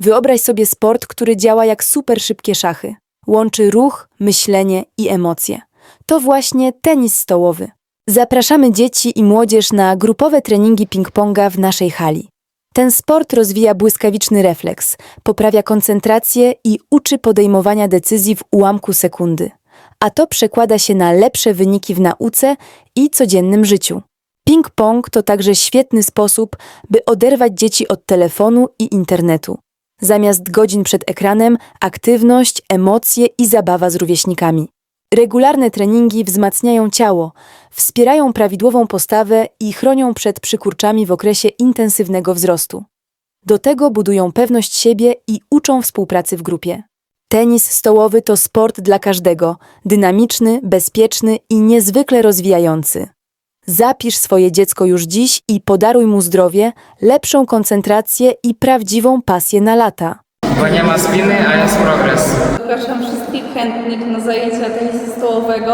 Wyobraź sobie sport, który działa jak super szybkie szachy. Łączy ruch, myślenie i emocje. To właśnie tenis stołowy. Zapraszamy dzieci i młodzież na grupowe treningi ping-ponga w naszej hali. Ten sport rozwija błyskawiczny refleks, poprawia koncentrację i uczy podejmowania decyzji w ułamku sekundy. A to przekłada się na lepsze wyniki w nauce i codziennym życiu. Ping-pong to także świetny sposób, by oderwać dzieci od telefonu i internetu. Zamiast godzin przed ekranem, aktywność, emocje i zabawa z rówieśnikami. Regularne treningi wzmacniają ciało, wspierają prawidłową postawę i chronią przed przykurczami w okresie intensywnego wzrostu. Do tego budują pewność siebie i uczą współpracy w grupie. Tenis stołowy to sport dla każdego, dynamiczny, bezpieczny i niezwykle rozwijający. Zapisz swoje dziecko już dziś i podaruj mu zdrowie, lepszą koncentrację i prawdziwą pasję na lata. Bo nie ma spiny, a jest progres. Zapraszam wszystkich chętnych na zajęcia tenisu stołowego.